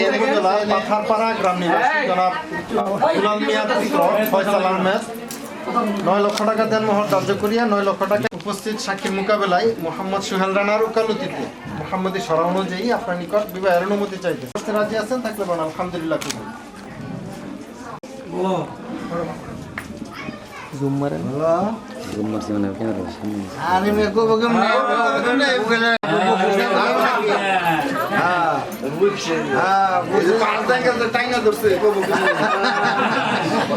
এর উপজেলা পাথারপাড়া গ্রাম নিবাসী জনাব দুলাল মিয়া পুত্র ফয়সাল আহমেদ নয় লক্ষ টাকা দেন মোহর ধার্য করিয়া নয় লক্ষ টাকা উপস্থিত সাক্ষীর মোকাবেলায় মোহাম্মদ সুহেল রানার উকালতিতে মোহাম্মদী সরা অনুযায়ী আপনার নিকট বিবাহের অনুমতি চাইতে রাজি আছেন থাকলে বলেন আলহামদুলিল্লাহ কবুল আরে মে কো বগম না না বলে হ্যাঁ হ্যাঁ বুঝে পাঁচটা কাছে টাইনা ধরছে কো বগম না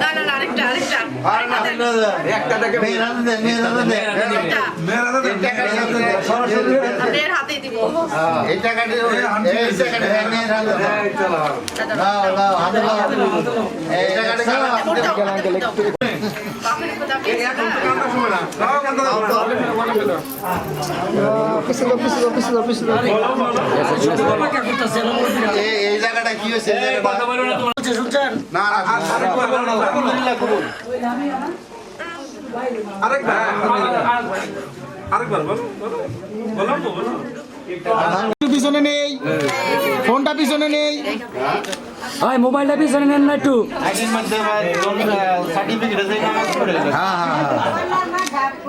না না আরেকটা আরেকটা। এই না। জায়গাটা কি হয়েছে জায়গাটা না আলহামদুলিল্লাহ কবুল পিছনে নেই ফোনটা পিছনে নেই। ভাই মোবাইলটা পিছনে নেন না একটু। সার্টিফিকেট আছে হ্যাঁ হ্যাঁ হ্যাঁ।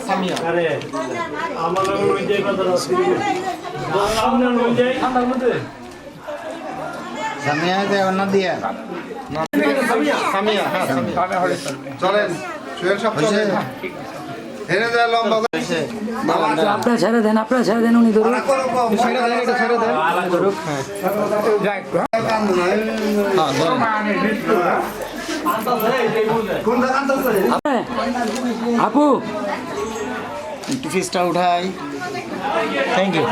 সামিয়া সামিয়া দে দিয়া। সামিয়া হ্যাঁ সামিয়া। চলেন সব চলেন আপনারা ছেড়ে দেন আপনারা ছেড়ে দেন উনি ধরুন। ছেড়ে দেন এটা ছেড়ে দেন। হ্যাঁ। আপু। একটু ফিসটা উঠাই। থ্যাংক ইউ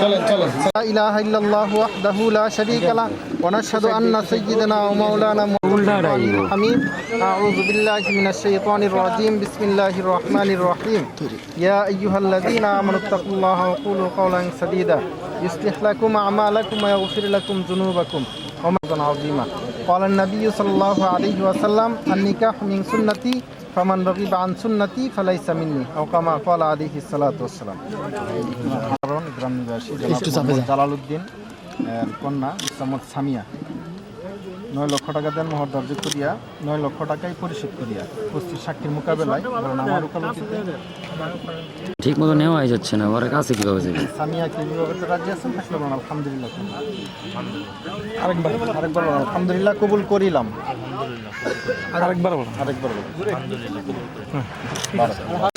চলেন চলেন। লা ইলাহা ইল্লাল্লাহ ওয়াহদাহু লা শারীকা লা ওয়া নাশহাদু আন্না সাইয়্যিদানা ওয়া মাওলানা মুহাম্মাদান হামিদ আউযু বিল্লাহি মিনাশ শাইতানির রাজীম বিসমিল্লাহির রহমানির রহিম ইয়া আইয়ুহাল্লাযীনা আমানু তাকুল্লাহা ওয়া কুলু কাওলান সাদীদা يصلح لكم أعمالكم ويغفر لكم ذنوبكم ومن عظيما قال النبي صلى الله عليه وسلم النكاح من سنتي فمن رغب عن سنتي فليس مني أو كما قال عليه الصلاة والسلام কারণ গ্রাম নিবাসী জনাব জালালউদ্দিন এর কন্যা ইসলামত সামিয়া। নয় লক্ষ টাকা দেন মোহর ধার্য করিয়া নয় লক্ষ টাকাই পরিশোধ করিয়া। উপস্থিত সাক্ষীর মোকাবেলায় বলেন আমার উকালতিতে ঠিক মতো নেওয়া যাচ্ছে না ওরা কাছে কীভাবে যাবে? সামিয়া কি করতে রাজি আছেন? থাকলে বলেন আলহামদুলিল্লাহ। আরেকবার আরেকবার বলেন, আলহামদুলিল্লাহ কবুল করিলাম। আরেকবার বলেন আরেকবার বলেন। আমার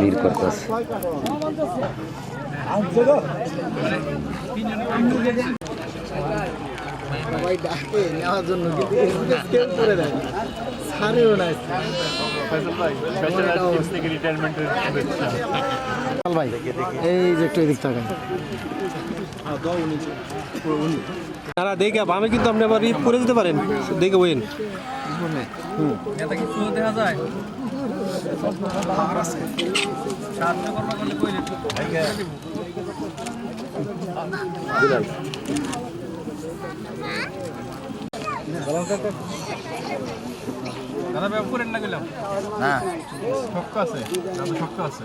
ভিড় করতেছে। এই যে একটু এদিক থাকেন তারা দেখে বামে কিন্তু আপনি আবার ই করে দিতে পারেন। দেখে ওয়েন এটা কি চুলো দেখা যায়? সাহায্য করবা করলে কই দাদা ব্যাপ করেন না গেলাম হ্যাঁ। শক্ত আছে শক্ত আছে।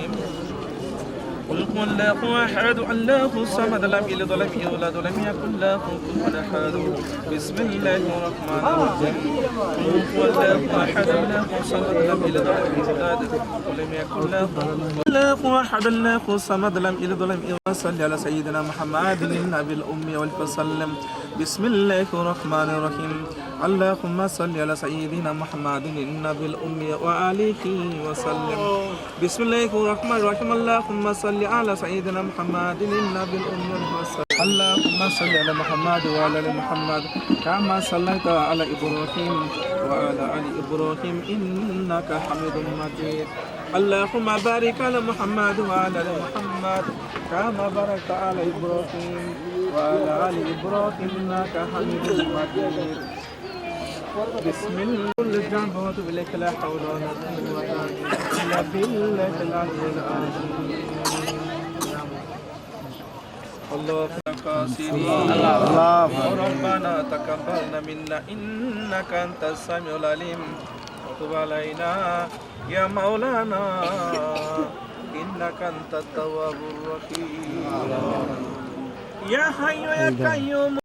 قل هو الله أحد الله الصمد لم يلد ولم يولد ولم يكن له كفوا أحد. بسم الله الرحمن الرحيم. قل هو الله أحد الله الصمد لم يلد ولم يولد ولم يكن له الله أحد. الله الصمد لم يلد ولم يولد. صل على سيدنا محمد النبي الأمي والفسلم بسم الله الرحمن الرحيم. اللهم صل على سيدنا محمد النبي الأمي وآله وسلم. بسم الله الرحمن الرحيم. اللهم صل على سيدنا محمد النبي الأمي المصر اللهم صل على محمد وعلى آل محمد كما صليت على إبراهيم وعلى آل إبراهيم إنك حميد مجيد. اللهم بارك على محمد وعلى آل محمد كما باركت على إبراهيم وعلى آل إبراهيم إنك حميد مجيد. بسم الله كل جنب واتوب اليك لا حول ولا قوه الا بالله العلي العظيم الله قاسرين ربنا تقبلنا منا انك انت السميع العليم وتب علينا يا مولانا انك انت التواب الرحيم يا حي يا قيوم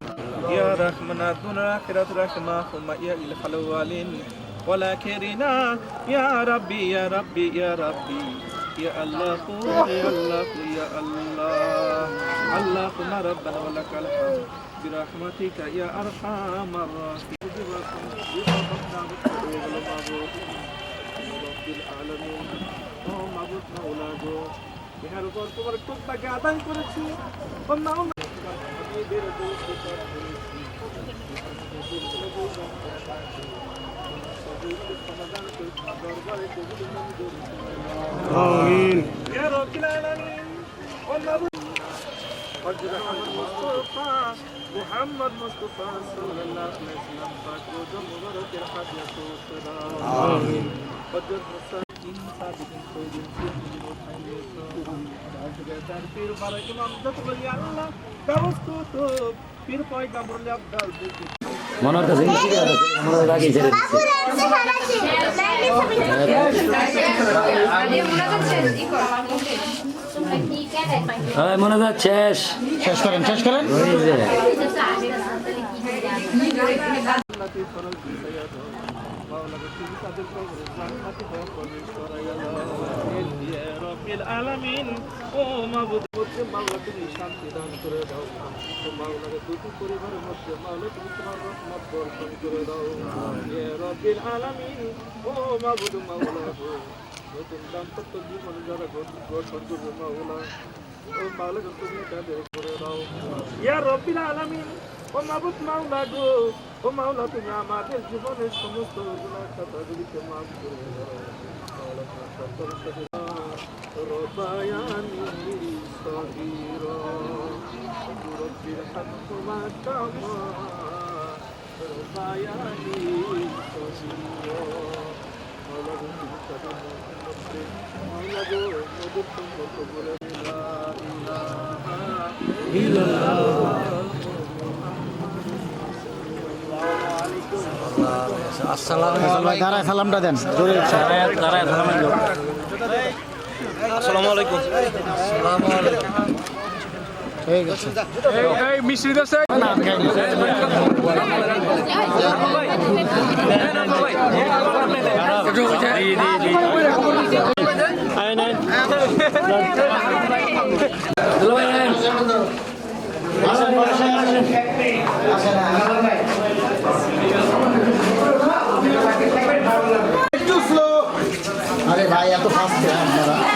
يا رحمن الدنيا الآخرة رحمهما يا الخلوالين ولكرنا يا ربي يا ربي يا ربي يا الله يا الله يا الله اللهم ربنا ولك الحمد برحمتك يا أرحم الراحمين رب العالمين ও মাবুদ মাওলা গো ইহার উপর তোমার কৃপাকে আদায় করেছি ও آمين. يا رب العالمين والنبي قد رحم المصطفى محمد مصطفى صلى الله عليه وسلم فاكرد مبارك الحد يسوع صلى آمين. قد رحم الصالحين صادقين صادقين صادقين خير পীর বাবা ইমাম যত বলি আল্লাহ ব্যবস্থিত পীর পয়গাম্বর আব্দাল দেখি মনের কাছে মিষ্টি দেওয়া আছে, মনের আগে ছেড়ে দিচ্ছে হয় মনে যা শেষ শেষ করেন শেষ করেন ওই যে التي فرضت سيدها مولاك في صدر رحمتك وقبل يا رب العالمين ও মাবুদ মধ্যে মাওলা তুমি শান্তি দান করে দাও মাওলাকে দুটি পরিবারের মধ্যে মাওলা তুমি তোমার রহমত বর্ষণ করে দাও ইয়া রব্বিল আলামিন ও মাবুদ মাওলা গো নতুন দাম্পত্য জীবন যারা গঠন করবে মাওলা ও মাওলাকে তুমি তাদের করে দাও ইয়া রব্বিল আলামিন ও মাবুদ মাওলা গো ও মাওলা তুমি আমাদের জীবনের সমস্ত ربياني صغيرا رب ارحمهما كما ربياني صغيرا مولا بنتي مكتب محمد مولا جو مدركم وقبر لا إله إلا الله ফয়সাল ভাই দাঁড়ায় সালামটা দেন জোরে আসসালামু আলাইকুম। ঠিক আছে এই মিষ্টি না। আরে ভাই এত ফাস্ট আপনারা?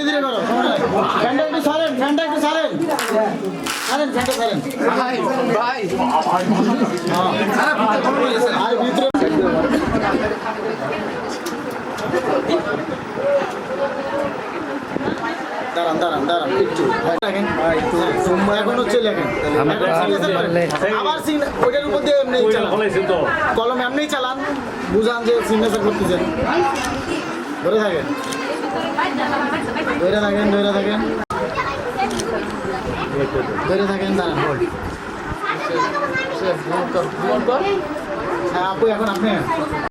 ফ্যানটা একটু সারেন ফ্যানটা একটু সারেন সারেন ফ্যানটা সারেন ভাই ভাই। আর ভিতরে দাঁড়ান দাঁড়ান দাঁড়ান একটু। লেখেন এখন হচ্ছে লেখেন। এখন signature করেন। আবার ওইটার উপর দিয়ে এমনি কলম এমনি চালান। বুঝান যে সিগনেচার করতেছেন। ধরে থাকেন। ধরে থাকেন ধরে থাকেন ধরে থাকেন দাঁড়ান হ্যাঁ আপু এখন আপনি